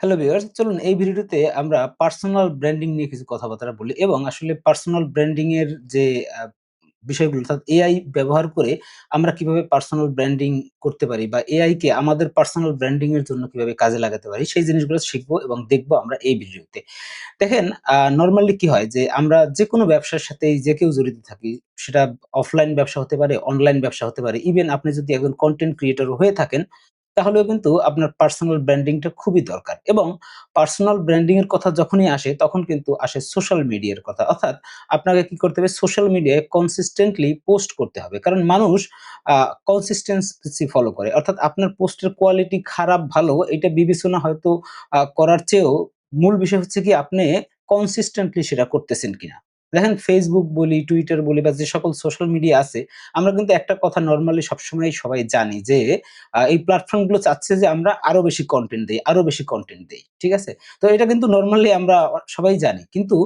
Hello viewers চলুন এই ভিডিওটিতে আমরা পার্সোনাল ব্র্যান্ডিং নিয়ে কিছু কথাবার্তা বলি এবং আসলে পার্সোনাল ব্র্যান্ডিং এর যে বিষয়গুলো অর্থাৎ এআই ব্যবহার করে আমরা কীভাবে পার্সোনাল ব্র্যান্ডিং করতে পারি বা এআই কে আমাদের পার্সোনাল ব্র্যান্ডিং এর জন্য কীভাবে কাজে লাগাতে পারি সেই জিনিসগুলো শিখব এবং দেখব আমরা এই ভিডিওতে। দেখেন নরমালি কি হয় যে আমরা যেকোনো ব্যবসার সাথেই যে কেউ জড়িত থাকি সেটা অফলাইন ব্যবসা হতে পারে, অনলাইন ব্যবসা হতে পারে। ইভেন আপনি যদি একজন কন্টেন্ট ক্রিয়েটর হয়ে থাকেন তাহলেও কিন্তু আপনার পার্সোনাল ব্র্যান্ডিংটা খুবই দরকার এবং পার্সোনাল ব্র্যান্ডিং এর কথা যখনই আসে, তখন কিন্তু আসে সোশ্যাল মিডিয়ার কথা। অর্থাৎ আপনাকে কি করতে হবে সোশ্যাল মিডিয়ায় কনসিস্টেন্টলি পোস্ট করতে হবে। কারণ মানুষ কনসিস্টেন্সি ফলো করে। অর্থাৎ আপনার পোস্টের কোয়ালিটি খারাপ, ভালো, এটা বিবেচনা হয়তো করার চেয়েও মূল বিষয় হচ্ছে কি, আপনি কনসিস্টেন্টলি সেটা করতেছেন কিনা। দেখেন ফেসবুক বলি, টুইটার বলি বা যে সকল সোশ্যাল মিডিয়া আছে আমরা কিন্তু একটা কথা নর্মালি সবসময় সবাই জানি যে এই প্ল্যাটফর্মগুলো চাচ্ছে যে আমরা আরও বেশি কন্টেন্ট দিই আরও বেশি কন্টেন্ট দিই ঠিক আছে? তো এটা কিন্তু নর্মালি আমরা সবাই জানি। কিন্তু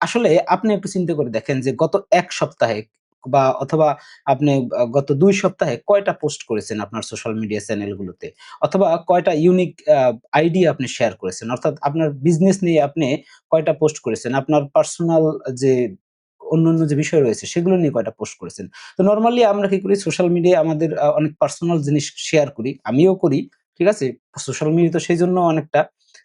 আসলে আপনি একটু চিন্তা করে দেখেন যে গত এক সপ্তাহে বা অথবা আপনি গত দুই সপ্তাহে কয়টা পোস্ট করেছেন আপনার সোশ্যাল মিডিয়া চ্যানেল গুলোতে? অথবা কয়টা ইউনিক আইডিয়া আপনি শেয়ার করেছেন? অর্থাৎ আপনার বিজনেস নিয়ে আপনি কয়টা পোস্ট করেছেন? আপনার পার্সোনাল যে অন্যান্য যে বিষয় রয়েছে, সেগুলো নিয়ে কয়টা পোস্ট করেছেন? তো নরমালি আমরা কি করি সোশ্যাল মিডিয়ায় আমাদের অনেক পার্সোনাল জিনিস শেয়ার করি। আমিও করি। ঠিক আছে? সোশ্যাল মিডিয়া তো সেই জন্য অনেকটা।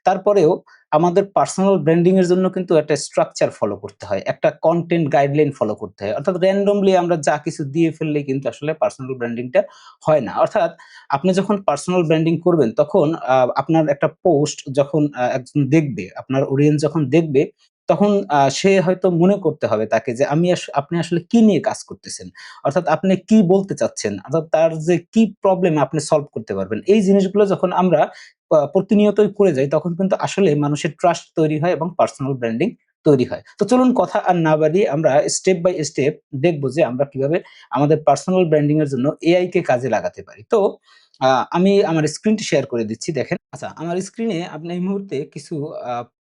তারপরেও আমাদের পার্সোনাল ব্র্যান্ডিং এর জন্য কিন্তু একটা স্ট্রাকচার ফলো করতে হয়। একটা কন্টেন্ট গাইডলাইন ফলো করতে হয়। অর্থাৎ র‍্যান্ডমলি আমরা যা কিছু দিয়ে ফেললে কিন্তু আসলে পার্সোনাল ব্র্যান্ডিংটা হয় না। অর্থাৎ আপনি যখন পার্সোনাল ব্র্যান্ডিং করবেন তখন আপনার একটা পোস্ট যখন একজন দেখবে, আপনার অডিয়েন্স যখন দেখবে তখন সে হয়তো মনে করতে হবে তাকে যে আমি আপনি আসলে কি নিয়ে কাজ করতেছেন? অর্থাৎ আপনি কি বলতে চাচ্ছেন? অর্থাৎ তার যে কি প্রবলেম আপনি সলভ করতে পারবেন। এই জিনিসগুলো যখন আমরা প্রতিনিয়তই করে যাই, তখন কিন্তু আসলে মানুষের ট্রাস্ট তৈরি হয় এবং পার্সোনাল ব্র্যান্ডিং তৈরি হয়। তো চলুন কথা আর না বাড়িয়ে আমরা স্টেপ বাই স্টেপ দেখব যে আমরা কীভাবে আমাদের পার্সোনাল ব্র্যান্ডিং এর জন্য এআই কে কাজে লাগাতে পারি। তো আমি আমার স্ক্রিনটি শেয়ার করে দিচ্ছি দেখেন। আচ্ছা আমার স্ক্রিনে আপনি এই মুহূর্তে কিছু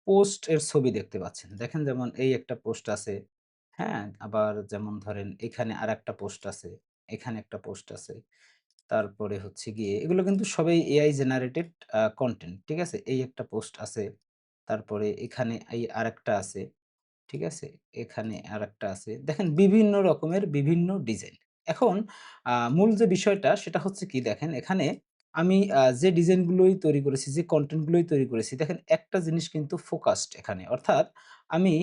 পোস্ট এর ছবি দেখতে পাচ্ছেন। দেখেন যেমন এই একটা পোস্ট আছে। হ্যাঁ? আবার যেমন ধরেন এখানে আরেকটা পোস্ট আছে, এখানে একটা পোস্ট আছে। তারপরে হচ্ছে গিয়ে এগুলো কিন্তু সবই এআই জেনারেটেড কনটেন্ট। ঠিক আছে? এই একটা পোস্ট আছে। তারপরে এখানে এই আরেকটা আছে। ঠিক আছে? এখানে আরেকটা আছে। দেখেন বিভিন্ন রকমের বিভিন্ন ডিজাইন। এখন মূল যে বিষয়টা সেটা হচ্ছে কি দেখেন এখানে আমি যে ডিজাইনগুলোই তৈরি করেছি, যে কন্টেন্টগুলোই তৈরি করেছি দেখেন একটা জিনিস কিন্তু ফোকাসড এখানে। অর্থাৎ আমি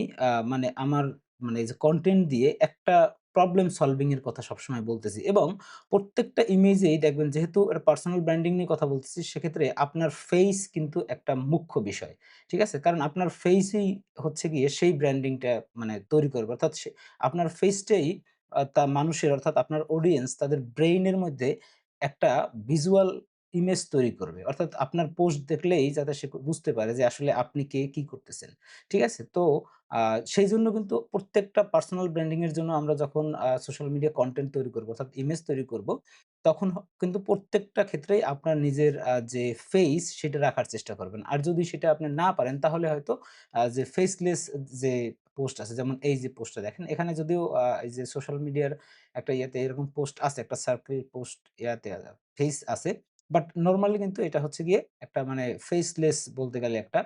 মানে আমার মানে যে কন্টেন্ট দিয়ে একটা প্রবলেম সলভিংয়ের কথা সবসময় বলতেছি এবং প্রত্যেকটা ইমেজেই দেখবেন যেহেতু একটা পার্সোনাল ব্র্যান্ডিং নিয়ে কথা বলতেছি সেক্ষেত্রে আপনার ফেইস কিন্তু একটা মুখ্য বিষয়। ঠিক আছে? কারণ আপনার ফেইসই হচ্ছে গিয়ে সেই ব্র্যান্ডিংটা মানে তৈরি করবে। অর্থাৎ আপনার ফেইসটাই আ তা মানুষের অর্থাৎ আপনার অডিয়েন্স তাদের ব্রেইনের মধ্যে একটা ভিজুয়াল ইমেজ তৈরি করবে। অর্থাৎ আপনার পোস্ট দেখলেই যাতে সে বুঝতে পারে যে আসলে আপনি কে, কি করতেছেন। ঠিক আছে? তো সেই জন্য কিন্তু প্রত্যেকটা পার্সোনাল ব্র্যান্ডিং এর জন্য আমরা যখন সোশ্যাল মিডিয়া কন্টেন্ট তৈরি করব অর্থাৎ ইমেজ তৈরি করব, তখন কিন্তু প্রত্যেকটা ক্ষেত্রেই আপনার নিজের যে ফেইস সেটা রাখার চেষ্টা করবেন। আর যদি সেটা আপনি না পারেন তাহলে হয়তো যে ফেসলেস যে পোস্ট আছে যেমন এই যে পোস্টটা দেখেন, এখানে যদিও এই যে সোশ্যাল মিডিয়ার একটা ইয়েতে এরকম পোস্ট আছে, একটা সার্কেল পোস্ট ইয়াতে ফেস আছে। বাট নর্মালি কিন্তু এটা হচ্ছে গিয়ে একটা মানে ফেসলেস বলতে গেলে একটা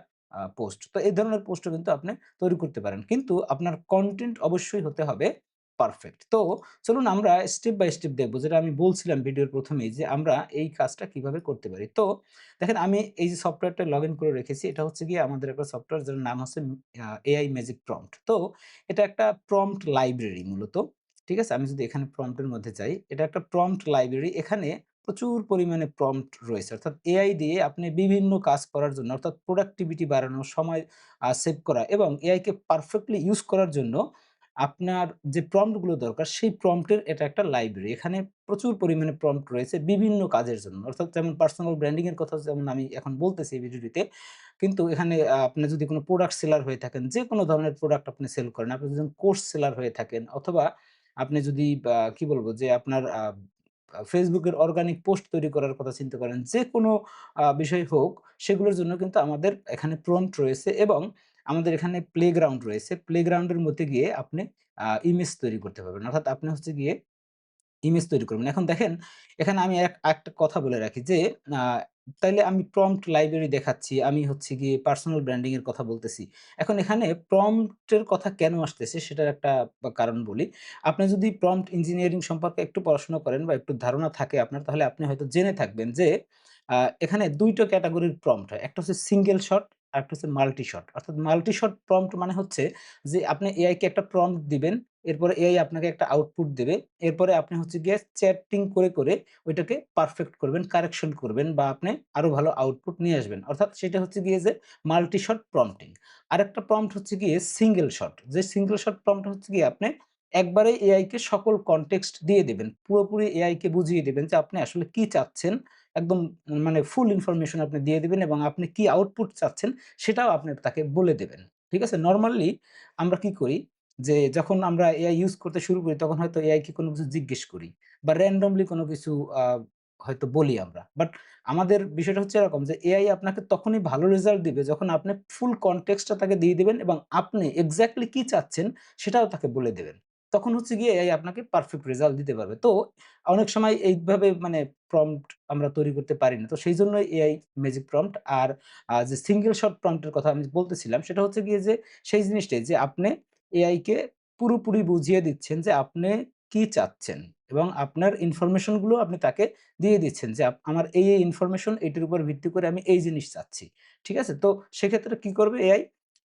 পোস্ট। তো এই ধরনের পোস্টও কিন্তু আপনি তৈরি করতে পারেন। কিন্তু আপনার কন্টেন্ট অবশ্যই হতে হবে পারফেক্ট। তো চলুন আমরা স্টেপ বাই স্টেপ দেখব যেটা আমি বলছিলাম ভিডিওর প্রথমেই যে আমরা এই কাজটা কীভাবে করতে পারি। তো দেখেন আমি এই যে সফটওয়্যারটা লগইন করে রেখেছি এটা হচ্ছে গিয়ে আমাদের একটা সফটওয়্যার যার নাম হচ্ছে এআই ম্যাজিক প্রম্পট। তো এটা একটা প্রম্পট লাইব্রেরি মূলত। ঠিক আছে? আমি যদি এখানে প্রম্পট এর মধ্যে যাই, এটা একটা প্রম্পট লাইব্রেরি। এখানে প্রচুর পরিমাণে প্রম্পট রয়েছে। অর্থাৎ এআই দিয়ে আপনি বিভিন্ন কাজ করার জন্য অর্থাৎ প্রোডাক্টিভিটি বাড়ানো, সময় সেভ করা এবং এআইকে পারফেক্টলি ইউজ করার জন্য আপনার যে প্রম্পটগুলো দরকার সেই প্রম্পট এর এটা একটা লাইব্রেরি। এখানে প্রচুর পরিমাণে প্রম্পট রয়েছে বিভিন্ন কাজের জন্য। অর্থাৎ যেমন পার্সোনাল ব্র্যান্ডিং এর কথা যেমন আমি এখন বলতেছি এই ভিডিওটিতে। কিন্তু এখানে আপনি যদি কোনো প্রোডাক্ট সেলার হয়ে থাকেন, যে কোনো ধরনের প্রোডাক্ট আপনি সেল করেন। আপনি যদি কোর্স সেলার হয়ে থাকেন অথবা আপনি যদি কি বলব যে আপনার এর অর্গানিক পোস্ট তৈরি করার কথা চিন্তা করেন। যে কোনো বিষয় হোক সেগুলোর জন্য কিন্তু আমাদের এখানে প্রম্পট রয়েছে এবং আমাদের এখানে প্লেগ্রাউন্ড রয়েছে। প্লেগ্রাউন্ড এর মধ্যে গিয়ে আপনি ইমেজ তৈরি করতে পারবেন। অর্থাৎ আপনি হচ্ছে গিয়ে ইমেজ তৈরি করবেন। এখন দেখেন, এখানে আমি এক, একটা কথা বলে রাখি যে তাইলে আমি প্রম্পট লাইব্রেরি দেখাচ্ছি। আমি হচ্ছে গিয়ে পার্সোনাল ব্র্যান্ডিং এর কথা বলতেছি। এখন এখানে প্রম্পটের কথা কেন আসতেছে সেটার একটা কারণ বলি। আপনি যদি প্রম্পট ইঞ্জিনিয়ারিং সম্পর্কে একটু পড়াশোনা করেন বা, একটু ধারণা থাকে আপনার, তাহলে আপনি হয়তো জেনে থাকবেন যে এখানে ২ টা ক্যাটেগরির প্রম্পট হয়। একটা হচ্ছে সিঙ্গেল শট আরেকটা হচ্ছে মাল্টি শট। অর্থাৎ মাল্টি শট প্রম্পট মানে হচ্ছে যে আপনি এআই কে একটা প্রম্পট দিবেন। এরপরে এআই আপনাকে একটা আউটপুট দেবে। এরপরে আপনি হচ্ছে গিয়ে চ্যাটিং করে, করে ওইটাকে পারফেক্ট করবেন, কারেকশন করবেন বা আপনি আরও ভালো আউটপুট নিয়ে আসবেন। অর্থাৎ সেটা হচ্ছে গিয়ে যে মাল্টি শট প্রম্পটিং। আরেকটা প্রম্পট হচ্ছে গিয়ে সিঙ্গেল শট। যে সিঙ্গেল শট প্রম্পট হচ্ছে গিয়ে আপনি একবারেই এআই কে সকল কনটেক্সট দিয়ে দিবেন। পুরোপুরি এআই কে বুঝিয়ে দিবেন যে আপনি আসলে কি চাচ্ছেন। একদম মানে ফুল ইনফরমেশন আপনি দিয়ে দিবেন এবং আপনি কি আউটপুট চাচ্ছেন সেটাও আপনি তাকে বলে দেবেন। ঠিক আছে? নর্মালি আমরা কি করি যে যখন আমরা এআই ইউজ করতে শুরু করি তখন হয়তো এআই কে কোনো কিছু জিজ্ঞেস করি বা র্যান্ডমলি কোনো কিছু হয়তো বলি আমরা। বাট আমাদের বিষয়টা হচ্ছে এরকম যে এআই আপনাকে তখনই ভালো রেজাল্ট দিবে যখন আপনি ফুল কনটেক্সট তাকে দিয়ে দেবেন এবং আপনি এক্স্যাক্টলি কি চাচ্ছেন সেটাও তাকে বলে দেবেন। তখন হচ্ছে গিয়ে এআই আপনাকে পারফেক্ট রেজাল্ট দিতে পারবে। তো অনেক সময় এইভাবে মানে প্রম্পট আমরা তৈরি করতে পারি না। তো সেইজন্যই এআই ম্যাজিক প্রম্পট আর যে সিঙ্গেল শট প্রম্পট এর কথা আমি বলতেছিলাম সেটা হচ্ছে গিয়ে যে সেই জিনিসটাই যে আপনি এআই কে পুরোপুরি বুঝিয়ে দিচ্ছেন যে আপনি কি চাচ্ছেন এবং আপনার ইনফরমেশনগুলো আপনি তাকে দিয়ে দিচ্ছেন যে আমার এই, এই ইনফরমেশন এটির উপর ভিত্তি করে আমি এই জিনিস চাচ্ছি। ঠিক আছে? তো সেক্ষেত্রে কি করবে এআই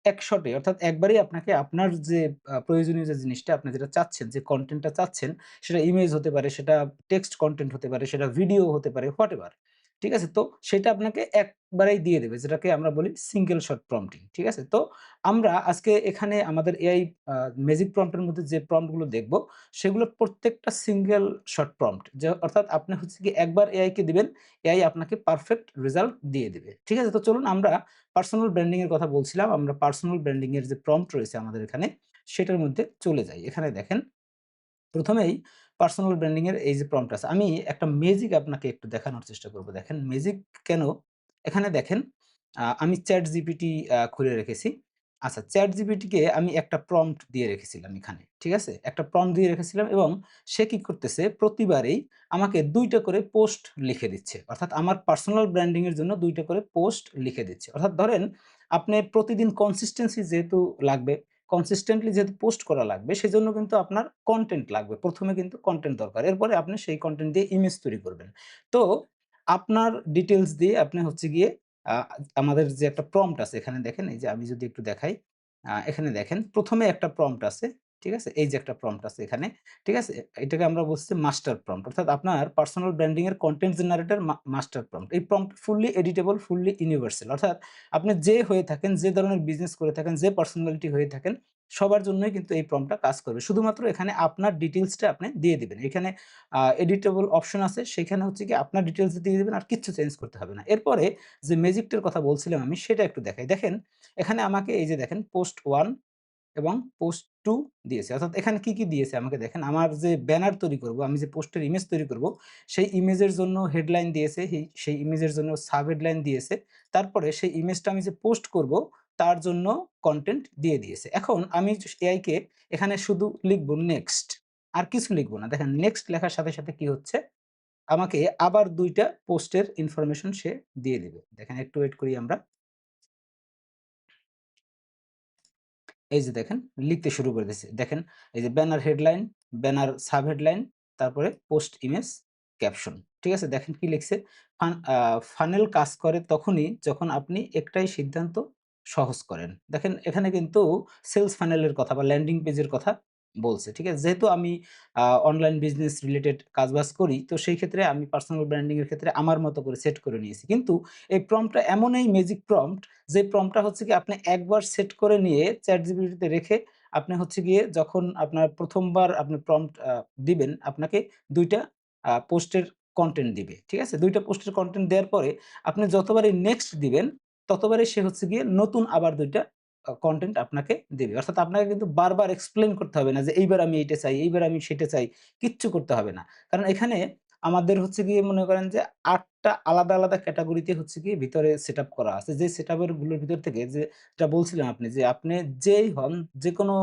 এক শটে অর্থাৎ একবারেই আপনাকে আপনার যে প্রয়োজনীয় যে জিনিসটা আপনি যেটা চাচ্ছেন, যে কন্টেন্টটা চাচ্ছেন সেটা ইমেজ হতে পারে, সেটা টেক্সট কন্টেন্ট হতে পারে, সেটা ভিডিও হতে পারে, হোয়াটএভার। ঠিক আছে? তো সেটা আপনাকে একবারেই দিয়ে দেবে যেটাকে আমরা বলি সিঙ্গেল শট প্রম্পটিং। ঠিক আছে? তো আমরা আজকে এখানে আমাদের এআই ম্যাজিক প্রম্পট এর মধ্যে যে প্রম্পটগুলো দেখব সেগুলোর প্রত্যেকটা সিঙ্গেল শট প্রম্পট। যে অর্থাৎ আপনি হচ্ছে কি একবার এআই কে দিবেন, এআই আপনাকে পারফেক্ট রেজাল্ট দিয়ে দেবে ঠিক আছে? তো চলুন আমরা পার্সোনাল ব্র্যান্ডিং এর কথা বলছিলাম। আমরা পার্সোনাল ব্র্যান্ডিং এর যে প্রম্পট রয়েছে আমাদের এখানে সেটার মধ্যে চলে যাই। এখানে দেখেন ১ম এই পার্সোনাল ব্র্যান্ডিং এর এই যে প্রম্পট আছে। আমি একটা ম্যাজিক আপনাকে একটু দেখানোর চেষ্টা করব। দেখেন ম্যাজিক কেন? এখানে দেখেন আমি চ্যাট জিপিটি খুলে রেখেছি। আচ্ছা ChatGPT কে আমি একটা প্রম্পট দিয়ে রেখেছিলাম এখানে। ঠিক আছে? একটা প্রম্পট দিয়ে রেখেছিলাম এবং সে কি করতেছে প্রতিবারেই আমাকে দুইটা করে পোস্ট লিখে দিচ্ছে। অর্থাৎ আমার পার্সোনাল ব্র্যান্ডিং এর জন্য দুইটা করে পোস্ট লিখে দিচ্ছে। অর্থাৎ ধরেন আপনি প্রতিদিন কনসিস্টেন্সি যেহেতু লাগবে, কনসিস্টেন্টলি যেহেতু পোস্ট করা লাগবে, সেজন্য কিন্তু আপনার কন্টেন্ট লাগবে। প্রথমে কিন্তু কন্টেন্ট দরকার। এরপরে আপনি সেই কন্টেন্ট দিয়ে ইমেজ তৈরি করবেন। তো আপনার ডিটেলস দিয়ে আপনি হচ্ছে গিয়ে আমাদের যে একটা প্রম্পট আছে, এখানে দেখেন, এই যে আমি যদি একটু দেখাই। এখানে দেখেন, প্রথমে একটা প্রম্পট আছে। ঠিক আছে? এই যে একটা প্রম্পট আছে এখানে। ঠিক আছে? এটাকে আমরা বলছি মাস্টার প্রম্পট। অর্থাৎ আপনার পার্সোনাল ব্র্যান্ডিং এর কনটেন্ট জেনারেটর মাস্টার প্রম্পট। এই prompt fully editable, fully universal. অর্থাৎ আপনি যে হয়ে থাকেন, যে ধরনের বিজনেস করে থাকেন, যে পার্সোনালিটি হয়ে থাকেন সবার জন্যই কিন্তু এই প্রম্পট টা কাজ করবে। শুধুমাত্র এখানে আপনার ডিটেইলস টা আপনি দিয়ে দিবেন। এখানে এডিটেবল অপশন আছে সেখানে হচ্ছে কি আপনার ডিটেইলস দিয়ে দিবেন আর কিচ্ছু চেঞ্জ করতে হবে না। এরপরে যে ম্যাজিকটার কথা বলছিলাম আমি সেটা একটু দেখাই। দেখেন এখানে আমাকে এই যে দেখেন পোস্ট 1 এবং পোস্ট টু দিয়েছে। অর্থাৎ এখানে কি, কি দিয়েছে আমাকে দেখেন। আমার যে ব্যানার তৈরি করব, আমি যে পোস্টের ইমেজ তৈরি করব সেই ইমেজের জন্য হেডলাইন দিয়েছে, সেই ইমেজের জন্য সাব হেডলাইন দিয়েছে। তারপরে সেই ইমেজটা আমি যে পোস্ট করব তার জন্য কন্টেন্ট দিয়ে দিয়েছে। এখন আমি এআইকে এখানে শুধু লিখব নেক্সট। আর কিছু লিখব না। দেখেন নেক্সট লেখার সাথে, সাথে কি হচ্ছে? আমাকে আবার দুইটা পোস্টের ইনফরমেশন সে দিয়ে দিবে। দেখেন একটু ওয়েট করি আমরা। এই যে দেখেন লিখতে শুরু করে দিয়েছে। দেখেন এই যে banner headline, banner sub headline, তারপরে পোস্ট ইমেজ, ক্যাপশন। ঠিক আছে? দেখেন কি লিখছে? ফানেল কাজ করে তখনই যখন আপনি একটাই সিদ্ধান্ত সহজ করেন। দেখেন এখানে কিন্তু সেলস ফানেলের কথা বা ল্যান্ডিং পেজের কথা বলছে। ঠিক আছে? যেহেতু আমি অনলাইন বিজনেস রিলেটেড কাজবাজ করি, তো সেই ক্ষেত্রে আমি পার্সোনাল ব্র্যান্ডিং এর ক্ষেত্রে আমার মতো করে সেট করে নিয়েছি। কিন্তু এই প্রম্পট টা এমনই ম্যাজিক প্রম্পট যে প্রম্পট হচ্ছে কি আপনি একবার সেট করে নিয়ে ChatGPT তে রেখে আপনি হচ্ছে গিয়ে যখন আপনার ১ম বার আপনি প্রম্পট দিবেন, আপনাকে দুইটা পোস্টের কন্টেন্ট দিবে। ঠিক আছে? দুইটা পোস্টের কন্টেন্ট দেওয়ার পরে আপনি যতবারই নেক্সট দিবেন, ততবারই সে হচ্ছে গিয়ে নতুন আবার ২ টা আ কনটেন্ট আপনাকে দেবে অর্থাৎ আপনাকে কিন্তু বারবার এক্সপ্লেন করতে হবে না যে এইবার আমি এইটা চাই, এইবার আমি সেটা চাই। কিচ্ছু করতে হবে না। কারণ এখানে আমাদের হচ্ছে গিয়ে মনে করেন যে আটটা আলাদা, আলাদা ক্যাটাগরিতে হচ্ছে গিয়ে ভিতরে সেটআপ করা আছে। যে এরগুলোর ভিতর থেকে যে যেটা বলছিলেন আপনি যে আপনি যেই হন যে কোনো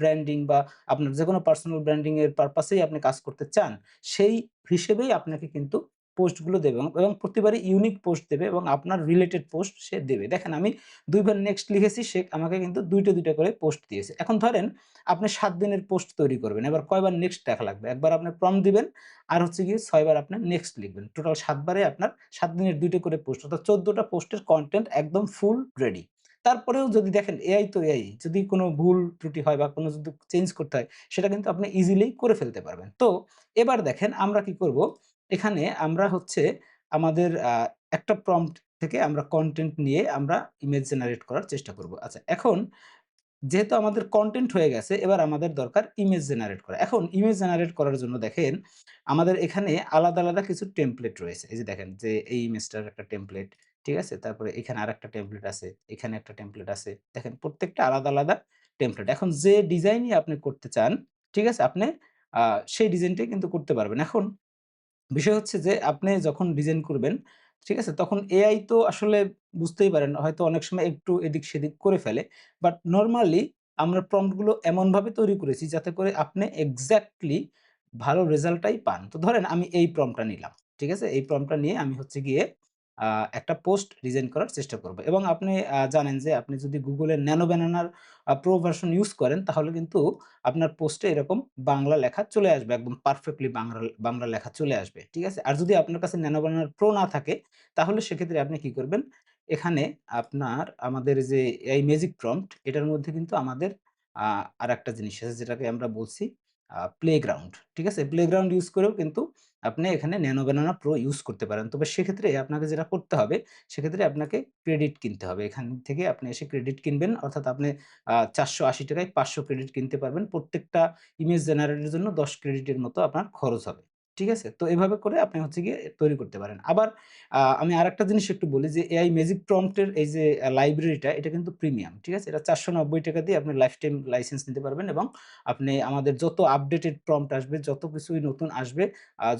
ব্র্যান্ডিং বা আপনার যে কোনো পার্সোনাল ব্র্যান্ডিং এর পারপাস আপনি কাজ করতে চান, সেই হিসেবেই আপনাকে কিন্তু পোস্টগুলো দেবে এবং প্রতিবারই ইউনিক পোস্ট দেবে এবং আপনার রিলেটেড পোস্ট সে দেবে। দেখেন আমি ২ বার নেক্সট লিখেছি, সে আমাকে কিন্তু ২ টা ২ টা করে পোস্ট দিয়েছে। এখন ধরেন আপনি ৭ দিনের পোস্ট তৈরি করবেন। এবার কয়বার নেক্সট লেখা লাগবে? একবার আপনি প্রম্পট দিবেন, আর হচ্ছে গিয়ে ৬ বার আপনার নেক্সট লিখবেন। টোটাল ৭ বারে আপনার সাত দিনের ২ টা করে পোস্ট অর্থাৎ ১৪ টা পোস্টের কন্টেন্ট একদম ফুল রেডি। তারপরেও যদি দেখেন এআই তো এআই যদি কোনো ভুল ত্রুটি হয় বা কোনো যদি চেঞ্জ করতে হয়, সেটা কিন্তু আপনি ইজিলি করে ফেলতে পারবেন। তো এবার দেখেন আমরা কি করব? এখানে আমরা হচ্ছে আমাদের একটা প্রম্পট থেকে আমরা কন্টেন্ট নিয়ে আমরা ইমেজ জেনারেট করার চেষ্টা করব। আচ্ছা এখন যেহেতু আমাদের কনটেন্ট হয়ে গেছে এবার আমাদের দরকার ইমেজ জেনারেট করা। এখন ইমেজ জেনারেট করার জন্য দেখেন আমাদের এখানে আলাদা, আলাদা কিছু টেমপ্লেট রয়েছে। এই যে দেখেন যে এই ইমেজটার একটা টেমপ্লেট, ঠিক আছে? তারপরে এখানে আরেকটা টেমপ্লেট আছে, এখানে একটা টেমপ্লেট আছে। দেখেন প্রত্যেকটা আলাদা, আলাদা টেমপ্লেট। এখন যে ডিজাইনই আপনি করতে চান, ঠিক আছে? আপনি সেই ডিজাইনটাই কিন্তু করতে পারবেন। এখন বিষয় হচ্ছে যে আপনি যখন ডিজাইন করবেন, ঠিক আছে? তখন এআই তো আসলে বুঝতেই পারেন হয়তো অনেক সময় একটু এদিক-সেদিক করে ফেলে। বাট নর্মালি আমরা প্রম্পগুলো এমনভাবে তৈরি করেছি যাতে করে আপনি এক্স্যাক্টলি ভালো রেজাল্টটাই পান। তো ধরেন আমি এই প্রম্পটটা নিলাম। ঠিক আছে? এই প্রম্পটটা নিয়ে আমি হচ্ছে গিয়ে একটা পোস্ট ডিজাইন করার চেষ্টা করব। এবং আপনি জানেন যে আপনি যদি এর ন্যানো ব্যানানার প্রো ভার্সন ইউজ করেন, তাহলে কিন্তু আপনার পোস্টে এরকম বাংলা লেখা চলে আসবে। একদম পারফেক্টলি বাংলা বাংলা লেখা চলে আসবে। ঠিক আছে? আর যদি আপনার কাছে ন্যানো ব্যানানার প্রো না থাকে, তাহলে সেক্ষেত্রে আপনি কি করবেন? এখানে আপনার, আমাদের যে এই ম্যাজিক প্রম্পট এটার মধ্যে কিন্তু আমাদের, আ, আরেকটা জিনিস আছে, যেটাকে আমরা বলছি প্লেগ্রাউন্ড। ঠিক আছে? প্লেগ্রাউন্ড ইউজ করেও কিন্তু আপনি এখানে ন্যানো ব্যানানা প্রো ইউজ করতে পারেন। তবে সেক্ষেত্রে আপনাকে যেটা করতে হবে, সেক্ষেত্রে আপনাকে ক্রেডিট কিনতে হবে। এখান থেকে আপনি এসে ক্রেডিট কিনবেন, অর্থাৎ আপনি চারশো আশি টাকায় পাঁচশো ক্রেডিট কিনতে পারবেন। প্রত্যেকটা ইমেজ জেনারেটের জন্য ১০ ক্রেডিটের মতো আপনার খরচ হবে। ঠিক আছে? তো এভাবে করে আপনি হচ্ছে গিয়ে তৈরি করতে পারেন। আবার আমি আর একটা জিনিস একটু বলি যে এআই ম্যাজিক প্রম্পটের এই যে লাইব্রেরিটা এটা কিন্তু প্রিমিয়াম। ঠিক আছে? এটা ৳৪৯০ দিয়ে আপনি লাইফ টাইম লাইসেন্স নিতে পারবেন এবং আপনি আমাদের যত আপডেটেড প্রম্পট আসবে, যত কিছুই নতুন আসবে,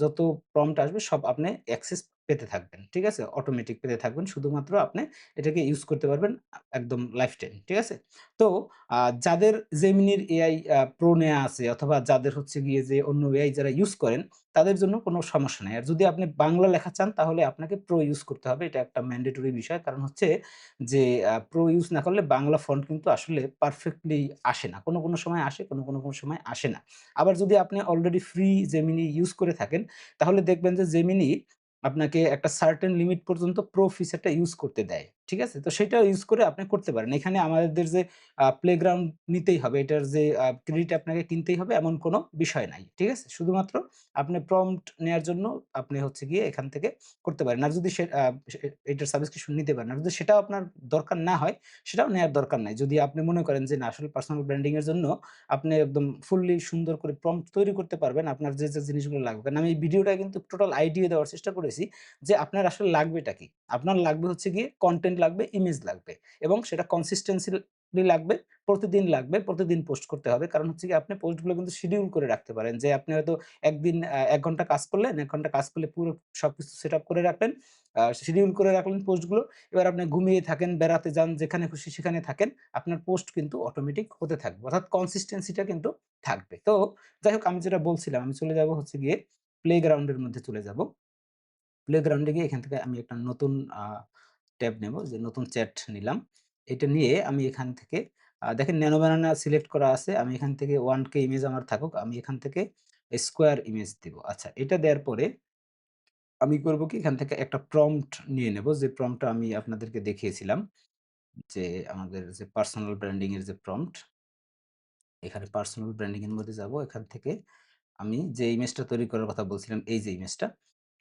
যত প্রম্পট আসবে সব আপনি অ্যাক্সেস পেতে থাকবেন। ঠিক আছে? অটোমেটিক পেতে থাকবেন। শুধুমাত্র আপনি এটাকে ইউজ করতে পারবেন একদম লাইফ টাইম। ঠিক আছে? তো যাদের জেমিনির এআই প্রো নেয়া আছে অথবা যাদের হচ্ছে গিয়ে যে অন্য এআই যারা ইউজ করেন তাদের জন্য কোনো সমস্যা নেই আর যদি আপনি বাংলা লেখা চান তাহলে আপনাকে প্রো ইউজ করতে হবে। এটা একটা ম্যান্ডেটরি বিষয়। কারণ হচ্ছে যে প্রো ইউজ না করলে বাংলা ফন্ট কিন্তু আসলে পারফেক্টলি আসে না। কোনো, কোনো সময় আসে, কোনো, কোনো কোনো সময় আসে না। আবার যদি আপনি অলরেডি ফ্রি জেমিনি ইউজ করে থাকেন তাহলে দেখবেন যে Gemini আপনাকে একটা সার্টেন লিমিট পর্যন্ত প্রো ফিচারটা ইউজ করতে দেয়। ঠিক আছে? তো সেটা ইউজ করে আপনি করতে পারেন। এখানে আমাদের যে প্লেগ্রাউন্ড নিতেই হবে। এটার যে ক্রেডিট আপনাকে কিনতেই হবে এমন কোনো বিষয় নাই। ঠিক আছে? শুধুমাত্র আপনি প্রম্পট নেয়ার জন্য আপনি হচ্ছে গিয়ে এখান থেকে করতে পারেন। আর যদি এটার সাবস্ক্রিপশন নিতে পারেন। আর যদি সেটাও আপনার দরকার না হয় সেটাও নেয়ার দরকার নাই। যদি আপনি মনে করেন যে না আসলে পার্সোনাল ব্র্যান্ডিং এর জন্য আপনি একদম ফুললি সুন্দর করে প্রম্পট তৈরি করতে পারবেন। আপনার যে, যে জিনিসগুলো লাগবে। কারণ আমি এই ভিডিওটা কিন্তু টোটাল আইডিয়া দেওয়ার চেষ্টা করেছি যে আপনার আসলে লাগবেটা কি? আপনার লাগবে হচ্ছে গিয়ে কনটেন্ট লাগবে, ইমেজ লাগবে এবং সেটা কনসিস্টেন্সিলি লাগবে, প্রতিদিন লাগবে, প্রতিদিন পোস্ট করতে হবে। কারণ হচ্ছে গিয়ে আপনি পোস্টগুলো কিন্তু শিডিউল করে রাখতে পারেন। যে আপনি হয়তো একদিন ১ ঘণ্টা কাজ করলেন, ১ ঘণ্টা কাজ করলে পুরো সবকিছু সেটআপ করে রাখলেন, শিডিউল করে রাখলেন পোস্টগুলো। এবার আপনি ঘুমিয়ে থাকেন, বেড়াতে যান, যেখানে খুশি সেখানে থাকেন। আপনার পোস্ট কিন্তু অটোমেটিক হতে থাকবে। অর্থাৎ কনসিস্টেন্সিটা কিন্তু থাকবে। তো যাই হোক আমি যেটা বলছিলাম আমি চলে যাব হচ্ছে গিয়ে প্লেগ্রাউন্ড এর মধ্যে চলে যাব। প্লেগ্রাউন্ড গিয়ে এখান থেকে আমি একটা নতুন ট্যাব নেব যে নতুন চ্যাট নিলাম। এটা নিয়ে আমি এখান থেকে দেখেন ন্যানো ব্যানানা সিলেক্ট করা আছে। আমি এখান থেকে ওয়ান কে ইমেজ আমার থাকুক। আমি এখান থেকে স্কোয়ার ইমেজ দিব। আচ্ছা এটা দেওয়ার পরে আমি করব কি, এখান থেকে একটা প্রম্পট নিয়ে নেব। যে প্রম্পটটা আমি আপনাদেরকে দেখিয়েছিলাম। যে আমাদের যে পার্সোনাল ব্র্যান্ডিং এর যে প্রম্পট এখানে পার্সোনাল ব্র্যান্ডিং এর মধ্যে যাব। এখান থেকে আমি যে ইমেজটা তৈরি করার কথা বলছিলাম, এই যে ইমেজটা।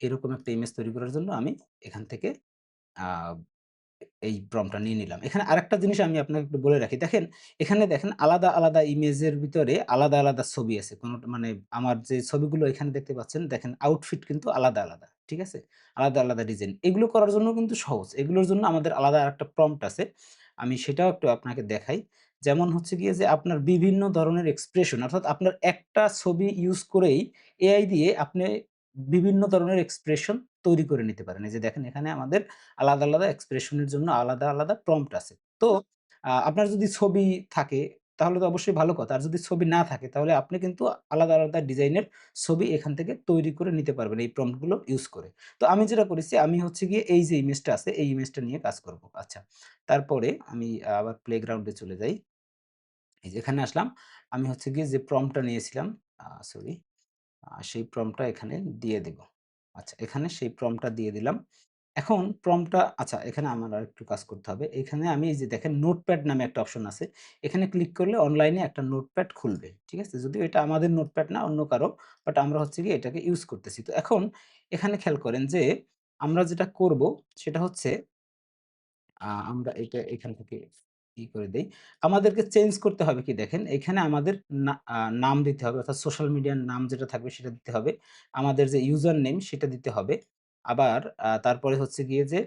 এরকম একটা ইমেজ তৈরি করার জন্য আমি এখান থেকে এই প্রম্পটটা নিয়ে নিলাম। এখানে আরেকটা জিনিস আমি আপনাকে একটু বলে রাখি। দেখেন এখানে দেখেন আলাদা, আলাদা ইমেজের ভিতরে আলাদা, আলাদা ছবি আছে। কোনো মানে আমার যে ছবিগুলো এখানে দেখতে পাচ্ছেন দেখেন আউটফিট কিন্তু আলাদা, আলাদা। ঠিক আছে? আলাদা, আলাদা ডিজাইন। এগুলো করার জন্য কিন্তু সহজ। এগুলোর জন্য আমাদের আলাদা আরেকটা প্রম্পট আছে। আমি সেটাও একটু আপনাকে দেখাই। যেমন হচ্ছে গিয়ে যে আপনার বিভিন্ন ধরনের এক্সপ্রেশন অর্থাৎ আপনার একটা ছবি ইউজ করেই এআই দিয়ে আপনি বিভিন্ন ধরনের এক্সপ্রেশন তৈরি করে নিতে পারেন। এই যে দেখেন এখানে আমাদের আলাদা, আলাদা এক্সপ্রেশনের জন্য আলাদা, আলাদা প্রম্পট আছে। তো আপনার যদি ছবি থাকে তাহলে তো অবশ্যই ভালো কথা। আর যদি ছবি না থাকে তাহলে আপনি কিন্তু আলাদা, আলাদা ডিজাইনের ছবি এখান থেকে তৈরি করে নিতে পারবেন এই প্রম্পটগুলো ইউজ করে। তো আমি যেটা করেছি আমি হচ্ছে গিয়ে এই যে ইমেজটা আছে এই ইমেজটা নিয়ে কাজ করব। আচ্ছা। তারপরে আমি আবার প্লেগ্রাউন্ড চলে যাই। এই যেখানে আসলাম। আমি হচ্ছে গিয়ে যে প্রম্পটটা নিয়েছিলাম সরি সেই প্রম্পটটা এখানে দিয়ে দিব। আচ্ছা এখানে সেই প্রম্পটটা দিয়ে দিলাম। এখন প্রম্পটটা আচ্ছা এখানে আমার আরেকটু কাজ করতে হবে। এখানে আমি যে দেখেন নোটপ্যাড নামে একটা অপশন আছে। এখানে ক্লিক করলে অনলাইনে একটা নোটপ্যাড খুলবে। ঠিক আছে? যদিও এটা আমাদের নোটপ্যাড না, অন্য কারও। বাট আমরা হচ্ছে গিয়ে এটাকে ইউজ করতেছি। তো এখন এখানে খেয়াল করেন যে আমরা যেটা করব সেটা হচ্ছে আমরা এটা এখান থেকে ই করে দেই। আমাদেরকে চেঞ্জ করতে হবে কি দেখেন, এখানে আমাদের নাম দিতে হবে অর্থাৎ সোশ্যাল মিডিয়ার নাম যেটা থাকবে সেটা দিতে হবে। আমাদের যে ইউজার নেম সেটা দিতে হবে। আবার তারপরে হচ্ছে গিয়ে যে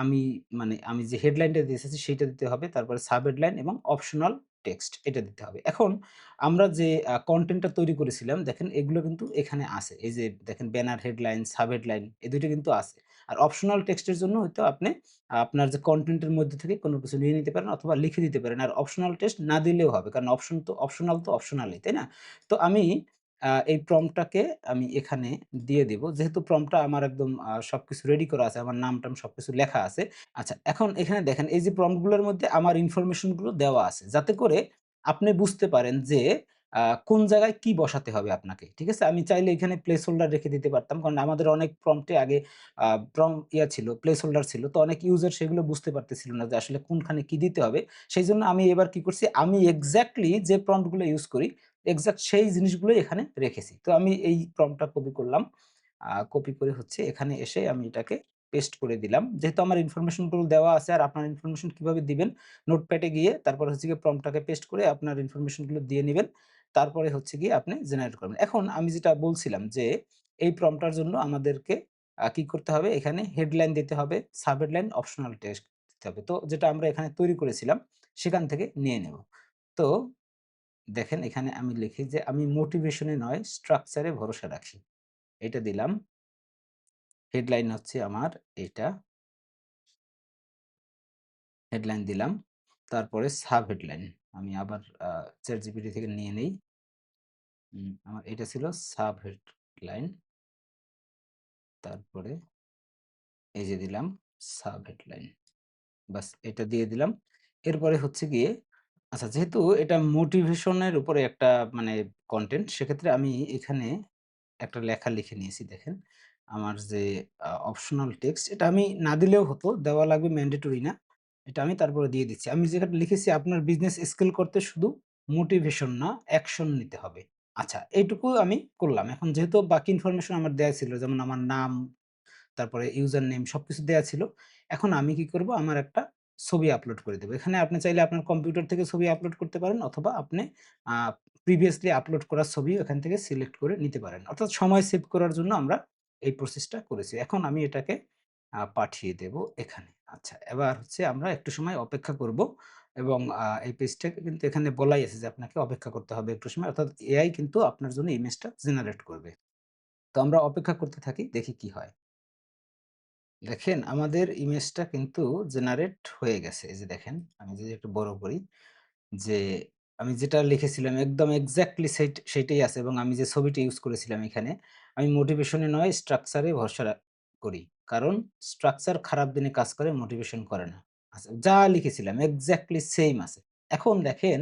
আমি মানে আমি যে হেডলাইনটা দিয়ে এসেছি সেইটা দিতে হবে। তারপরে সাব হেডলাইন এবং অপশনাল টেক্সট এটা দিতে হবে। এখন আমরা যে কন্টেন্টটা তৈরি করেছিলাম দেখেন এগুলো কিন্তু এখানে আছে। এই যে দেখেন ব্যানার হেডলাইন, সাব হেডলাইন এই ২ টা কিন্তু আছে। আর অপশনাল টেক্সট এর জন্য হয়তো আপনি আপনার যে কন্টেন্টের মধ্যে থেকে কোনো কিছু নিয়ে নিতে পারেন অথবা লিখে দিতে পারেন। আর অপশনাল টেক্সট না দিলেও হবে। কারণ অপশন তো অপশনাল তো অপশনালই, তাই না? তো আমি এই প্রম্পটটাকে আমি এখানে দিয়ে দিব। যেহেতু প্রম্পটটা আমার একদম সব কিছু রেডি করা আছে। আমার নাম-টাম সব কিছু লেখা আছে। আচ্ছা এখন এখানে দেখেন এই যে প্রম্পটগুলোর মধ্যে আমার ইনফরমেশনগুলো দেওয়া আছে। যাতে করে আপনি বুঝতে পারেন যে কোন জায়গায় কি বসাতে হবে আপনাকে। ঠিক আছে? আমি চাইলে এখানে প্লেস হোল্ডার রেখে দিতে পারতাম। কারণ আমাদের অনেক প্রম্পটে আগে প্রম ইয়া ছিল, প্লেস হোল্ডার ছিল। তো অনেক ইউজার সেগুলো বুঝতে পারতেছিল না যে আসলে কোনখানে কি দিতে হবে। সেই জন্য আমি এবার কি করছি, আমি এক্স্যাক্টলি যে প্রম্পটগুলো ইউজ করি, এক্স্যাক্ট সেই জিনিসগুলোই এখানে রেখেছি। তো আমি এই প্রম্পটটা কপি করলাম। কপি করে হচ্ছে এখানে এসে আমি এটাকে পেস্ট করে দিলাম। যেহেতু আমার ইনফরমেশনগুলো দেওয়া আছে আর আপনার ইনফরমেশন কীভাবে দিবেন, নোটপ্যাডে গিয়ে তারপর হচ্ছে গিয়ে প্রম্পটটাকে পেস্ট করে আপনার ইনফরমেশনগুলো দিয়ে নিবেন। তারপরে হচ্ছে গিয়ে আপনি জেনারেট করবেন। এখন আমি যেটা বলছিলাম যে এই প্রম্পটটার জন্য আমাদেরকে কি করতে হবে? এখানে হেডলাইন দিতে হবে, সাব হেডলাইন, অপশনাল টেক্সট দিতে হবে। তো যেটা আমরা এখানে তৈরি করেছিলাম সেখান থেকে নিয়ে নেব। তো দেখেন এখানে আমি লিখি যে আমি মোটিভেশন নয় স্ট্রাকচারে ভরসা রাখি। এটা দিলাম। হেডলাইন হচ্ছে আমার এটা। হেডলাইন দিলাম। তারপরে সাব হেডলাইন। আমি আবার চ্যাট ChatGPT থেকে নিয়ে নেই। আমার এটা ছিল সাব হেডলাইন। তারপরে এই যে দিলাম সাব হেডলাইন। বাস এটা দিয়ে দিলাম। এরপরে হচ্ছে গিয়ে আচ্ছা যেহেতু এটা মোটিভেশনের উপরে একটা মানে কন্টেন্ট সেক্ষেত্রে আমি এখানে একটা লেখা লিখে নিয়েছি, দেখেন। আমার যে অপশনাল টেক্সট এটা আমি না দিলেও হতো। দেওয়া লাগবে ম্যান্ডেটরি না। এটা আমি তারপরে দিয়ে দিচ্ছি। আমি যেখানে লিখেছি আপনার বিজনেস স্কেল করতে শুধু মোটিভেশন না অ্যাকশন নিতে হবে। আচ্ছা এইটুকু আমি করলাম। এখন যেহেতু বাকি ইনফরমেশন আমার দেয়া ছিল, যেমন আমার নাম, তারপরে ইউজার নেম সব কিছু দেয়া ছিল। এখন আমি কি করব? আমার একটা ছবি আপলোড করে দেব। এখানে আপনি চাইলে আপনার কম্পিউটার থেকে ছবি আপলোড করতে পারেন অথবা আপনি প্রিভিয়াসলি আপলোড করা ছবিও এখান থেকে সিলেক্ট করে নিতে পারেন। অর্থাৎ সময় সেভ করার জন্য আমরা এই প্রসেসটা করেছি। এখন আমি এটাকে পাঠিয়ে দেব এখানে। আচ্ছা এবার হচ্ছে আমরা একটু সময় অপেক্ষা করব এবং এই পেজটা কিন্তু এখানে বলাই আছে যে আপনাকে অপেক্ষা করতে হবে একটু সময়। অর্থাৎ এআই কিন্তু আপনার জন্য ইমেজটা জেনারেট করবে। তো আমরা অপেক্ষা করতে থাকি, দেখি কি হয়। দেখেন আমাদের ইমেজটা কিন্তু জেনারেট হয়ে গেছে। এই যে দেখেন, আমি যদি একটু বড় করি যে আমি যেটা লিখেছিলাম একদম এক্স্যাক্টলি সেইট সেইটাই আছে এবং আমি যে ছবিটি ইউজ করেছিলাম এখানে, আমি মোটিভেশনে নয় স্ট্রাকচারে ভরসা করি। কারণ স্ট্রাকচার খারাপ দিনে কাজ করে, মোটিভেশন করে না। আচ্ছা, যা লিখেছিলাম এক্সাক্টলি সেইম আছে। এখন দেখেন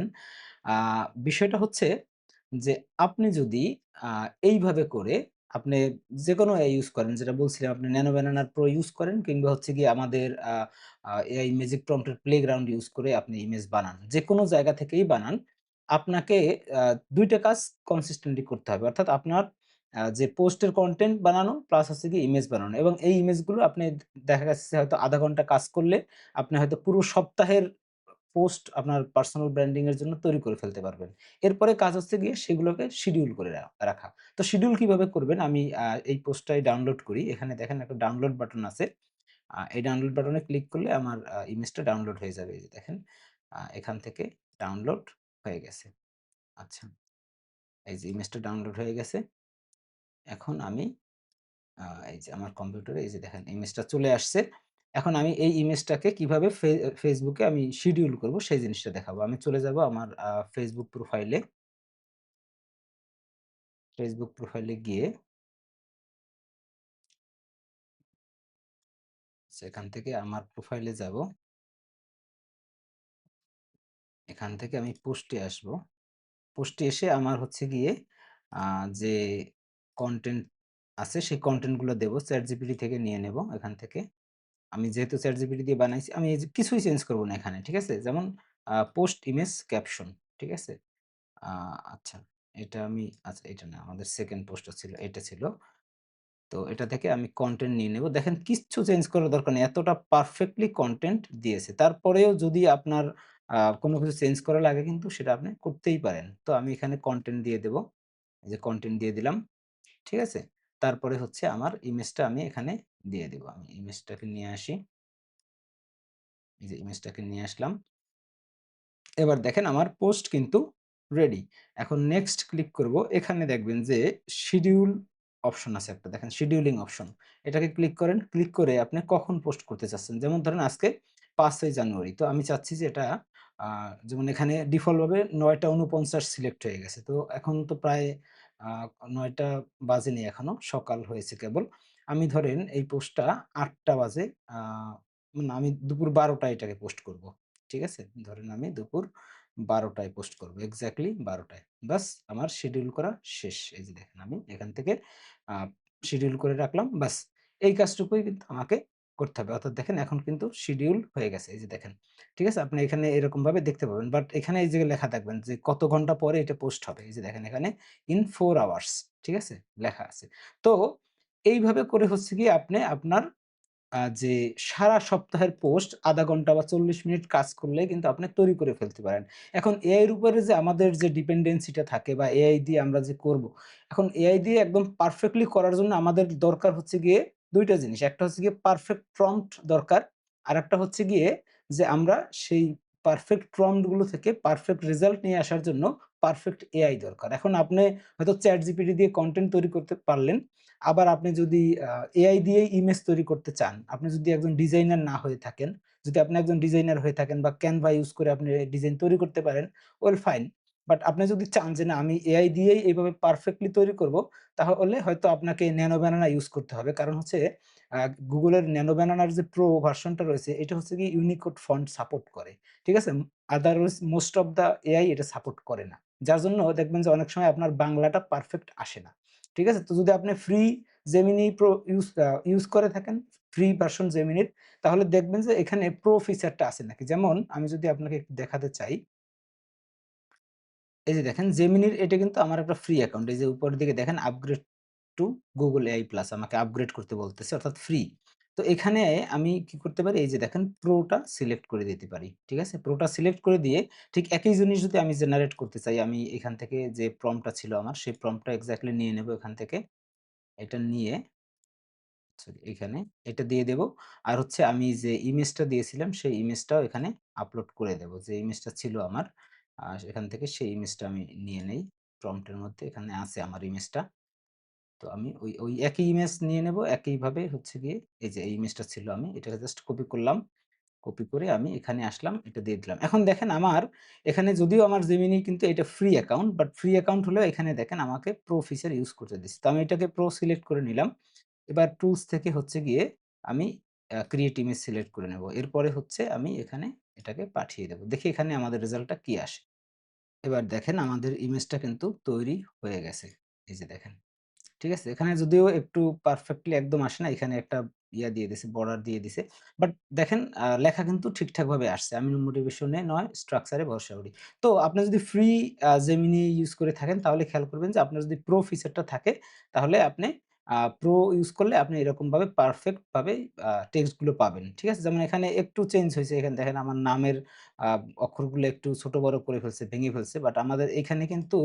বিষয়টা হচ্ছে যে আপনি যদি এইভাবে করে আপনি যে কোনো এআই ইউজ করেন যেটা বলছিলাম আপনি ন্যানো ব্যানানার প্রো ইউজ করেন কিংবা হচ্ছে গিয়ে আমাদের এআই ম্যাজিক প্রম্পট এর প্লেগ্রাউন্ড ইউজ করে আপনি ইমেজ বানান। যে কোনো জায়গা থেকেই বানান। আপনাকে দুইটা কাজ কনসিস্টেন্টলি করতে হবে। অর্থাৎ আপনার যে পোস্টের কন্টেন্ট বানানো প্লাস হচ্ছে কি ইমেজ বানানো এবং এই ইমেজগুলো আপনি দেখা গেছে যে হয়তো আধা ঘণ্টা কাজ করলে আপনি হয়তো পুরো সপ্তাহের পোস্ট আপনার পার্সোনাল ব্র্যান্ডিং এর জন্য তৈরি করে ফেলতে পারবেন। এরপরে কাজ হচ্ছে গিয়ে সেগুলোকে শিডিউল করে রাখা। তো শিডিউল কীভাবে করবেন আমি এই পোস্টটাই ডাউনলোড করি। এখানে দেখেন একটা ডাউনলোড বাটন আছে। এই ডাউনলোড বাটনে ক্লিক করলে আমার ইমেজটা ডাউনলোড হয়ে যাবে। এই যে দেখেন। এখান থেকে ডাউনলোড হয়ে গেছে। আচ্ছা। এই যে ইমেজটা ডাউনলোড হয়ে গেছে। এখন আমি এই যে আমার কম্পিউটারে, এই যে দেখেন ইমেজটা চলে আসছে। এখন আমি এই ইমেজটাকে কীভাবে ফেসবুকে আমি শিডিউল করব, সেই জিনিসটা দেখাবো। আমি চলে যাব আমার ফেসবুক প্রোফাইলে। ফেসবুক প্রোফাইলে গিয়ে সেখান থেকে আমার প্রোফাইলে যাব। এখান থেকে আমি পোস্টে আসব। পোস্টে এসে আমার হচ্ছে গিয়ে যে কনটেন্ট আছে, সেই কনটেন্টগুলো দেব। ChatGPT থেকে নিয়ে নেব এখান থেকে। আমি যেহেতু ChatGPT দিয়ে বানাইছি, আমি কিছুই চেঞ্জ করব না এখানে। ঠিক আছে? যেমন পোস্ট ইমেজ ক্যাপশন। ঠিক আছে? আচ্ছা এটা আমি আচ্ছা এটা না, আমাদের সেকেন্ড পোস্টটা ছিল, এটা ছিল। তো এটা থেকে আমি কনটেন্ট নিয়ে নেব। দেখেন, কিচ্ছু চেঞ্জ করার দরকার নেই। এতটা পারফেক্টলি কন্টেন্ট দিয়েছে। তারপরেও যদি আপনার কোনো কিছু চেঞ্জ করা লাগে কিন্তু সেটা আপনি করতেই পারেন। তো আমি এখানে কন্টেন্ট দিয়ে দেব। এই যে কন্টেন্ট দিয়ে দিলাম। ঠিক আছে? তারপরে হচ্ছে আমার ইমেজটা আমি এখানে দিয়ে দেব। আমি ইমেজটাকে নিয়ে আসি। এই যে ইমেজটাকে নিয়ে আসলাম। এবার দেখেন আমার পোস্ট কিন্তু রেডি। এখন নেক্সট ক্লিক করব। এখানে দেখবেন যে শিডিউল অপশন আছে একটা দেখেন শিডিউলিং অপশন। এটাকে ক্লিক করেন। ক্লিক করে আপনি কখন পোস্ট করতে চাচ্ছেন। যেমন ধরেন আজকে পাঁচই জানুয়ারি। তো আমি চাচ্ছি যে এটা যেমন এখানে ডিফল্টভাবে নয়টা উনপঞ্চাশ সিলেক্ট হয়ে গেছে। তো এখন তো প্রায় ৯টা বাজেনি এখনও। সকাল হয়েছে কেবল। আমি ধরেন এই পোস্টটা আটটা বাজে, আ না আমি দুপুর ১২ টায় এটাকে পোস্ট করব। ঠিক আছে? ধরেন আমি দুপুর বারোটায় পোস্ট করব। এক্সাক্টলি ১২ টায়। বাস আমার শিডিউল করা শেষ। এই যে দেখেন আমি এখান থেকে শিডিউল করে রাখলাম। বাস এই কাজটুকুই কিন্তু আমাকে করতে হবে। অর্থাৎ দেখেন এখন কিন্তু শিডিউল হয়ে গেছে। এই যে দেখেন। ঠিক আছে? আপনি এখানে এরকমভাবে দেখতে পাবেন। বাট এখানে এই যে লেখা থাকবেন যে কত ঘণ্টা পরে এটা পোস্ট হবে। এই যে দেখেন এখানে ইন ফোর আওয়ার্স। ঠিক আছে? লেখা আছে। তো এইভাবে করে হচ্ছে গিয়ে আপনি আপনার যে সারা সপ্তাহের পোস্ট আধা ঘণ্টা বা ৪০ মিনিট কাজ করলে কিন্তু আপনি তৈরি করে ফেলতে পারেন। এখন এআই এর উপরে যে আমাদের যে ডিপেন্ডেন্সিটা থাকে বা এআই দিয়ে আমরা যে করব। এখন এআই দিয়ে একদম পারফেক্টলি করার জন্য আমাদের দরকার হচ্ছে গিয়ে ২ টা জিনিস। একটা হচ্ছে গিয়ে পারফেক্ট প্রম্পট দরকার। আর একটা হচ্ছে গিয়ে যে আমরা সেই পারফেক্ট প্রম্পটগুলো থেকে পারফেক্ট রেজাল্ট নিয়ে আসার জন্য পারফেক্ট এআই দরকার। এখন আপনি হয়তো চ্যাট জিপিটি দিয়ে কন্টেন্ট তৈরি করতে পারলেন। আবার আপনি যদি এআই দিয়েই ইমেজ তৈরি করতে চান, আপনি যদি একজন ডিজাইনার না হয়ে থাকেন, যদি আপনি একজন ডিজাইনার হয়ে থাকেন বা ক্যানভা ইউজ করে আপনি ডিজাইন তৈরি করতে পারেন, ওয়েল ফাইন। বাট আপনি যদি চান যে না আমি এআই দিয়েই এভাবে পারফেক্টলি তৈরি করব, তাহলে হয়তো আপনাকে ন্যানো ব্যানানা ইউজ করতে হবে। কারণ হচ্ছে গুগলের ন্যানো ব্যানানার যে প্রো ভার্সনটা রয়েছে এটা হচ্ছে কি ইউনিকোড ফন্ট সাপোর্ট করে। ঠিক আছে? Otherwise most of the AI এটা সাপোর্ট করে না। যার জন্য দেখবেন যে অনেক সময় আপনার বাংলাটা পারফেক্ট আসে না। ঠিক আছে? তো যদি আপনি free Gemini pro use use করে থাকেন, ফ্রি ভার্সন জেমিনির তাহলে দেখবেন যে এখানে প্রো ফিচারটা আছে নাকি। যেমন আমি যদি আপনাকে দেখাতে চাই এই যে দেখেন জেমিনির এটা কিন্তু আমার একটা ফ্রি অ্যাকাউন্ট। এই যে উপরের দিকে দেখেন upgrade to Google AI plus আমাকে আপগ্রেড করতে বলতেছে, অর্থাৎ ফ্রি। তো এখানে আমি কি করতে পারি এই যে দেখেন প্রো টা সিলেক্ট করে দিতে পারি। ঠিক আছে? প্রো টা সিলেক্ট করে দিয়ে ঠিক একই জিনিস যদি আমি জেনারেট করতে চাই, আমি এখান থেকে যে প্রম্পট টা ছিল আমার, সেই প্রম্পট এক্স্যাক্টলি নিয়ে নেব এখান থেকে। এটা নিয়ে সরি এখানে এটা দিয়ে দেব। আর হচ্ছে আমি যে ইমেজটা দিয়েছিলাম, সেই ইমেজটাও এখানে আপলোড করে দেব। যে ইমেজটা ছিল আমার আ এখান থেকে সেই ইমেজটা আমি নিয়ে নেই। প্রম্পট এর মধ্যে এখানে আছে আমার ইমেজটা। তো আমি ওই, ওই একই ইমেজ নিয়ে নেব। একইভাবে হচ্ছে গিয়ে এই যে এই ইমেজটা ছিল আমি এটাকে জাস্ট কপি করলাম। কপি করে আমি এখানে আসলাম, এটা দিয়ে দিলাম। এখন দেখেন আমার এখানে যদিও আমার Gemini কিন্তু এটা free account, but free account হলেও এখানে দেখেন আমাকে প্রো ফিচার ইউস করতে দিচ্ছে। তো আমি এটাকে প্রো সিলেক্ট করে নিলাম। এবার টুলস থেকে হচ্ছে গিয়ে আমি ক্রিয়েট ইমেজ সিলেক্ট করে নেব। এরপরে হচ্ছে আমি এখানে এটাকে পাঠিয়ে দেব। দেখি এখানে আমাদের রেজাল্টটা কি আসে। এবার দেখেন আমাদের ইমেজটা কিন্তু তৈরি হয়ে গেছে। এই যে দেখেন। ঠিক আছে? এখানে যদিও একটু পারফেক্টলি একদম আসে না। এখানে একটা ইয়া দিয়ে দিছে, বর্ডার দিয়ে দিছে। বাট দেখেন লেখা কিন্তু ঠিকঠাকভাবে আসছে। আমি মোটিভেশনে নয় স্ট্রাকচারে ভরসা করি। তো আপনি যদি ফ্রি আ ইউজ করে থাকেন তাহলে খেয়াল করবেন যে আপনার যদি প্রো ফিচারটা থাকে তাহলে আপনি প্রো ইউজ করলে আপনি এরকমভাবে পারফেক্টভাবে টেক্সটগুলো টেক্সটগুলো পাবেন। ঠিক আছে? যেমন এখানে একটু চেঞ্জ হয়েছে এখানে দেখেন আমার নামের অক্ষরগুলো একটু ছোট বড় করে ফেলছে, ভেঙে ফেলছে। বাট আমাদের এখানে কিন্তু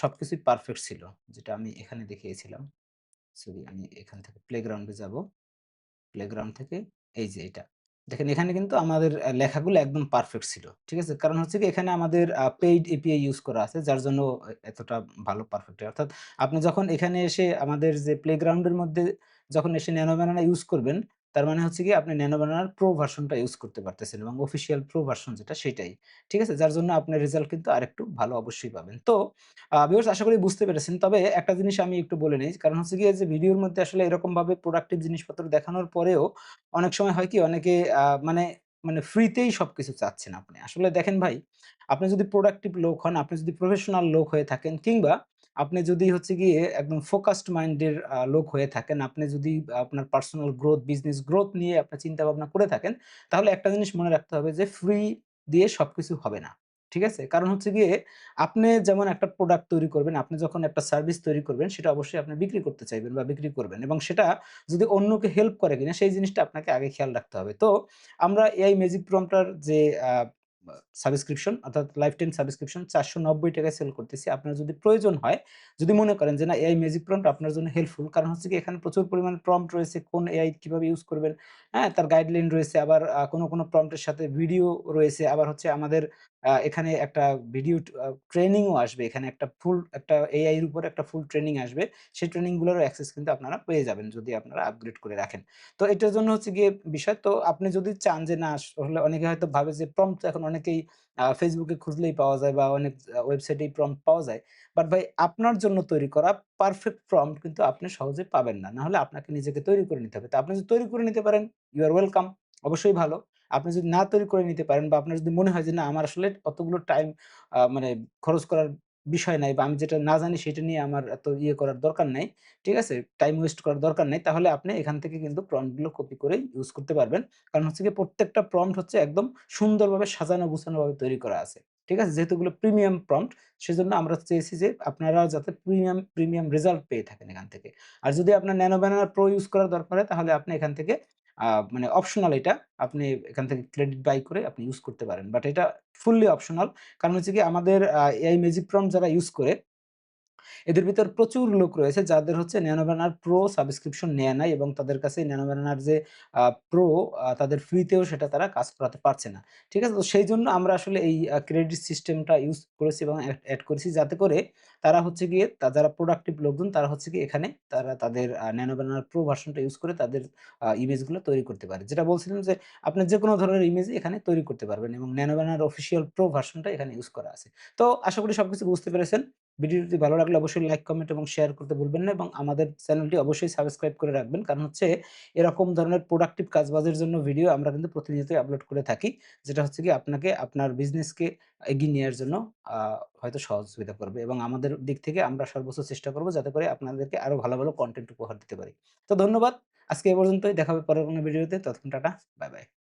সব কিছুই পারফেক্ট ছিল। যেটা আমি এখানে দেখিয়েছিলাম। সরি আমি এখান থেকে প্লেগ্রাউন্ডে যাব। প্লেগ্রাউন্ড থেকে এই যে এটা। দেখেন, এখানে কিন্তু আমাদের লেখাগুলো একদম পারফেক্ট ছিল। ঠিক আছে? কারণ হচ্ছে কি, এখানে আমাদের পেইড এপিআই ইউজ করা আছে, যার জন্য এতটা ভালো পারফেক্ট অর্থাৎ আপনি যখন এখানে এসে আমাদের যে প্লেগ্রাউন্ডের মধ্যে যখন এসে ন্যানো ব্যানানা ইউজ করবেন তার মানে হচ্ছে কি আপনি ন্যানো ব্যানার প্রো ভার্সনটা ইউজ করতে পারতেছেন এবং অফিসিয়াল প্রো ভার্সন যেটা সেটাই। ঠিক আছে? যার জন্য আপনার রেজাল্ট কিন্তু আরেকটু ভালো অবশ্যই পাবেন। তো ভিউয়ার্স আশা করি বুঝতে পেরেছেন। তবে একটা জিনিস আমি একটু বলে নিই কারণ হচ্ছে গিয়ে যে ভিডিওর মধ্যে আসলে এরকমভাবে প্রোডাক্টিভ জিনিসপত্র দেখানোর পরেও অনেক সময় হয় কি অনেকে মানে মানে ফ্রিতেই সব কিছু চাচ্ছেন আপনি। আসলে দেখেন ভাই, আপনি যদি প্রোডাক্টিভ লোক হন, আপনি যদি প্রফেশনাল লোক হয়ে থাকেন কিংবা আপনি যদি হচ্ছে গিয়ে একদম ফোকাসড মাইন্ডের লোক হয়ে থাকেন, আপনি যদি আপনার পার্সোনাল গ্রোথ, বিজনেস গ্রোথ নিয়ে আপনার চিন্তাভাবনা করে থাকেন, তাহলে একটা জিনিস মনে রাখতে হবে যে ফ্রি দিয়ে সব কিছু হবে না। ঠিক আছে? কারণ হচ্ছে গিয়ে আপনি যেমন একটা প্রোডাক্ট তৈরি করবেন, আপনি যখন একটা সার্ভিস তৈরি করবেন সেটা অবশ্যই আপনি বিক্রি করতে চাইবেন বা বিক্রি করবেন এবং সেটা যদি অন্যকে হেল্প করে কিনা সেই জিনিসটা আপনাকে আগে খেয়াল রাখতে হবে। তো আমরা এআই ম্যাজিক প্রম্পটার যে সাবস্ক্রিপশন অর্থাৎ লাইফ টাইম সাবস্ক্রিপশন ৳৪৯০ টাকায় সেল করতেছি। আপনার যদি প্রয়োজন হয়, যদি মনে করেন যে না এআই ম্যাজিক প্রম্পট আপনার জন্য হেল্পফুল। কারণ হচ্ছে কি এখানে প্রচুর পরিমাণে প্রম্পট রয়েছে, কোন এআই কীভাবে ইউজ করবেন, হ্যাঁ? তার গাইডলাইন রয়েছে। আবার কোনো কোনো প্রম্পটের সাথে ভিডিও রয়েছে। আবার হচ্ছে আমাদের এখানে একটা ভিডিও ট আ ট্রেনিং ও আসবে। এখানে একটা ফুল একটা এআই এর উপরে একটা ফুল ট্রেনিং আসবে। সেই ট্রেনিংগুলোরও অ্যাক্সেস কিন্তু আপনারা পেয়ে যাবেন যদি আপনারা আপগ্রেড করে রাখেন। তো এটার জন্য হচ্ছে গিয়ে বিষয় তো আপনি যদি চান যে না আসলে অনেকে হয়তো ভাবে যে প্রম্পট এখন অনেকেই Facebook খুঁজলেই পাওয়া যায় বা অনেক ওয়েবসাইটেই প্রম্পট পাওয়া যায়। বাট ভাই আপনার জন্য তৈরি করা পারফেক্ট প্রম্পট কিন্তু আপনি সহজে পাবেন না। না হলে আপনাকে নিজেকে তৈরি করে নিতে হবে। তো আপনি যদি তৈরি করে নিতে পারেন, ইউ আর ওয়েলকাম অবশ্যই ভালো। আপনি যদি না তৈরি করে নিতে পারেন বা আপনার যদি মনে হয় যে না আমার আসলে অতগুলো টাইম মানে খরচ করার বিষয় নাই বা আমি যেটা না জানি সেটা নিয়ে আমার এত ইয়ে করার দরকার নাই। ঠিক আছে? টাইম ওয়েস্ট করার দরকার নাই। তাহলে আপনি এখান থেকে কিন্তু প্রম্পটগুলো কপি করেই ইউজ করতে পারবেন। কারণ হচ্ছে কি প্রত্যেকটা প্রম্পট হচ্ছে একদম সুন্দরভাবে সাজানো গুছানোভাবে তৈরি করা আছে। ঠিক আছে? যেহেতু এগুলো প্রিমিয়াম প্রম্পট সেজন্য আমরা চেয়েছি যে আপনারা যাতে প্রিমিয়াম, প্রিমিয়াম রেজাল্ট পেয়ে থাকেন এখান থেকে। আর যদি আপনার ন্যানো ব্যানার প্রো ইউজ করার দরকার হয় তাহলে আপনি এখান থেকে মানে অপশনাল এটা আপনি এখান থেকে ক্রেডিট বাই করে আপনি ইউজ করতে পারেন। বাট এটা ফুললি অপশনাল। কারণ হচ্ছে কি আমাদের এই এআই ম্যাজিক প্রম্পট যারা ইউজ করে এদের ভিতর প্রচুর লোক রয়েছে যাদের হচ্ছে ন্যানো ব্যানার প্রো সাবস্ক্রিপশন নেয়া নাই এবং তাদের কাছে ন্যানো ব্যানার যে প্রো তাদের ফ্রিতেও সেটা তারা কাজ করাতে পারছে না। ঠিক আছে? তো সেই জন্য আমরা আসলে এই ক্রেডিট সিস্টেমটা ইউজ করেছি এবং এড করেছি যাতে করে তারা হচ্ছে গিয়ে যারা প্রোডাক্টিভ লোকজন তারা হচ্ছে গিয়ে এখানে তারা তাদের, আ ন্যানো ব্যানার প্রো ভার্সনটা ইউজ করে তাদের ইমেজগুলো তৈরি করতে পারে। যেটা বলছিলাম যে, আপনি যেকোনো ধরনের ইমেজই এখানে তৈরি করতে পারবেন এবং ন্যানো ব্যানার অফিসিয়াল প্রো ভার্সনটা এখানে ইউজ করা আছে। তো আশা করি সবকিছু বুঝতে পেরেছেন। ভিডিওটি ভালো লাগলে অবশ্যই লাইক, কমেন্ট এবং শেয়ার করতে ভুলবেন না এবং আমাদের চ্যানেলটি অবশ্যই সাবস্ক্রাইব করে রাখবেন। কারণ হচ্ছে এরকম ধরনের প্রোডাক্টিভ কাজবাজের জন্য ভিডিও আমরা কিন্তু প্রতিনিয়তই আপলোড করে থাকি। যেটা হচ্ছে কি আপনাকে আপনার বিজনেসকে এগিয়ে নেওয়ার জন্য হয়তো সহযোগিতা করবে এবং আমাদের দিক থেকে আমরা সর্বোচ্চ চেষ্টা করব যাতে করে আপনাদেরকে আরও ভালো, ভালো কন্টেন্ট উপহার দিতে পারি। তো ধন্যবাদ। আজকে এ পর্যন্তই। দেখা হবে পরের কোনো ভিডিওতে। ততক্ষণ টাটা। By, by.